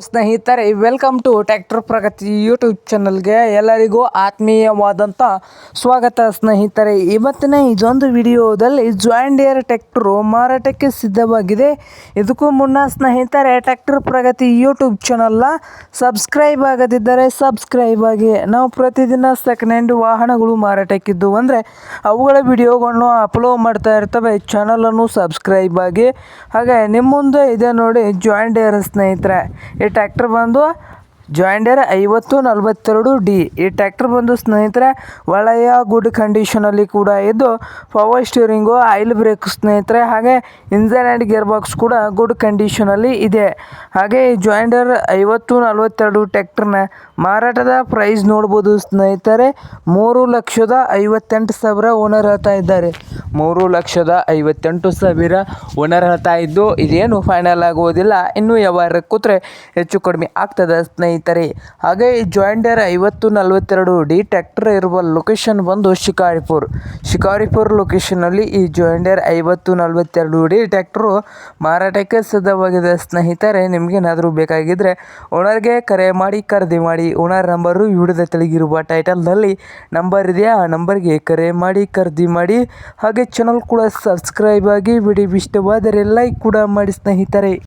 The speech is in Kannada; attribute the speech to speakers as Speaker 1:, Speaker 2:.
Speaker 1: ಸ್ನೇಹಿತರೆ welcome to tractor Pragati YouTube ಚಾನಲ್ಗೆ ಎಲ್ಲರಿಗೂ ಆತ್ಮೀಯವಾದಂಥ ಸ್ವಾಗತ ಸ್ನೇಹಿತರೆ. ಇವತ್ತಿನ ಇದೊಂದು ವಿಡಿಯೋದಲ್ಲಿ ಜಾಯಿಂಡಿಯರ್ ಟ್ಯಾಕ್ಟರು ಮಾರಾಟಕ್ಕೆ ಸಿದ್ಧವಾಗಿದೆ. ಇದಕ್ಕೂ ಮುನ್ನ ಸ್ನೇಹಿತರೆ ಟ್ರ್ಯಾಕ್ಟರ್ ಪ್ರಗತಿ ಯೂಟ್ಯೂಬ್ ಚಾನಲ್ನ ಸಬ್ಸ್ಕ್ರೈಬ್ ಆಗದಿದ್ದರೆ ಸಬ್ಸ್ಕ್ರೈಬ್ ಆಗಿ. ನಾವು ಪ್ರತಿದಿನ ಸೆಕೆಂಡ್ ಹ್ಯಾಂಡ್ ವಾಹನಗಳು ಮಾರಾಟಕ್ಕಿದ್ದು ಅಂದರೆ ಅವುಗಳ ವಿಡಿಯೋಗಳನ್ನು ಅಪ್ಲೋಡ್ ಮಾಡ್ತಾ ಇರ್ತವೆ. ಚಾನಲನ್ನು ಸಬ್ಸ್ಕ್ರೈಬ್ ಆಗಿ. ಹಾಗೆ ನಿಮ್ಮ ಮುಂದೆ ಇದೆ ನೋಡಿ ಜಾಯಿಂಡಿಯರ್ ಸ್ನೇಹಿತರೆ. ಈ ಟ್ರ್ಯಾಕ್ಟರ್ ಬಂದು ಜಾಯಿಂಡರ್ ಐವತ್ತು ನಲವತ್ತೆರಡು ಡಿ. ಈ ಟ್ರ್ಯಾಕ್ಟರ್ ಬಂದು ಸ್ನೇಹಿತರೆ, ಒಳ್ಳೆಯ ಗುಡ್ ಕಂಡೀಷನಲ್ಲಿ ಕೂಡ ಇದ್ದು ಪವರ್ ಸ್ಟೀರಿಂಗು ಆಯಿಲ್ ಬ್ರೇಕ್ ಸ್ನೇಹಿತರೆ, ಹಾಗೆ ಇಂಜನ್ ಆ್ಯಂಡ್ ಗೇರ್ ಬಾಕ್ಸ್ ಕೂಡ ಗುಡ್ ಕಂಡೀಷನಲ್ಲಿ ಇದೆ. ಹಾಗೆ ಈ ಜಾಯಿಂಡರ್ ಐವತ್ತು ನಲವತ್ತೆರಡು ಟ್ಯಾಕ್ಟ್ರನ್ನ ಮಾರಾಟದ ಪ್ರೈಸ್ ನೋಡ್ಬೋದು ಸ್ನೇಹಿತರೆ, ಮೂರು ಲಕ್ಷದ ಐವತ್ತೆಂಟು ಸಾವಿರ ಓನರ್ ಹೇಳ್ತಾ ಇದ್ದಾರೆ. ಮೂರು ಲಕ್ಷದ ಐವತ್ತೆಂಟು ಸಾವಿರ ಓನರ್ ಹೇಳ್ತಾ ಇದ್ದು ಇದೇನು ಫೈನಲ್ ಆಗುವುದಿಲ್ಲ. ಇನ್ನು ವ್ಯವಹಾರ ಕೂತ್ರೆ ಹೆಚ್ಚು ಕಡಿಮೆ ಆಗ್ತದೆ ಸ್ನೇಹಿತರೆ. ಹಾಗೆ ಜಾಯಿಂಡರ್ ಐವತ್ತು ನಲವತ್ತೆರಡು ಡಿ ಟ್ರ್ಯಾಕ್ಟರ್ ಇರುವ ಲೊಕೇಶನ್ ಬಂದು ಶಿಕಾರಿಪುರ್. ಶಿಕಾರಿಪುರ್ ಲೊಕೇಶನ್ನಲ್ಲಿ ಈ ಜಾಯಿಂಡರ್ ಐವತ್ತು ನಲವತ್ತೆರಡು ಡಿ ಟ್ಯಾಕ್ಟ್ರು ಮಾರಾಟಕ್ಕೆ ಸಿದ್ಧವಾಗಿದೆ. ಸ್ನೇಹಿತರೆ ನಿಮಗೇನಾದರೂ ಬೇಕಾಗಿದ್ದರೆ ಓನರ್ಗೆ ಕರೆ ಮಾಡಿ, ಖರೀದಿ ಮಾಡಿ, ಓನರ್ ನಂಬರು ವಿಡಿಯೋದ ತೆಳಗಿರುವ ಟೈಟಲ್ನಲ್ಲಿ ನಂಬರ್ ಇದೆಯಾ? ಆ ನಂಬರ್ಗೆ ಕರೆ ಮಾಡಿ, ಖರೀದಿ ಮಾಡಿ ಚಾನಲ್ ಕೂಡ ಸಬ್ಸ್ಕ್ರೈಬ್ ಆಗಿ ವಿಡಿಯೋ ಇಷ್ಟವಾದರೆ ಲೈಕ್ ಕೂಡ ಮಾಡಿ ಸ್ನೇಹಿತರೆ.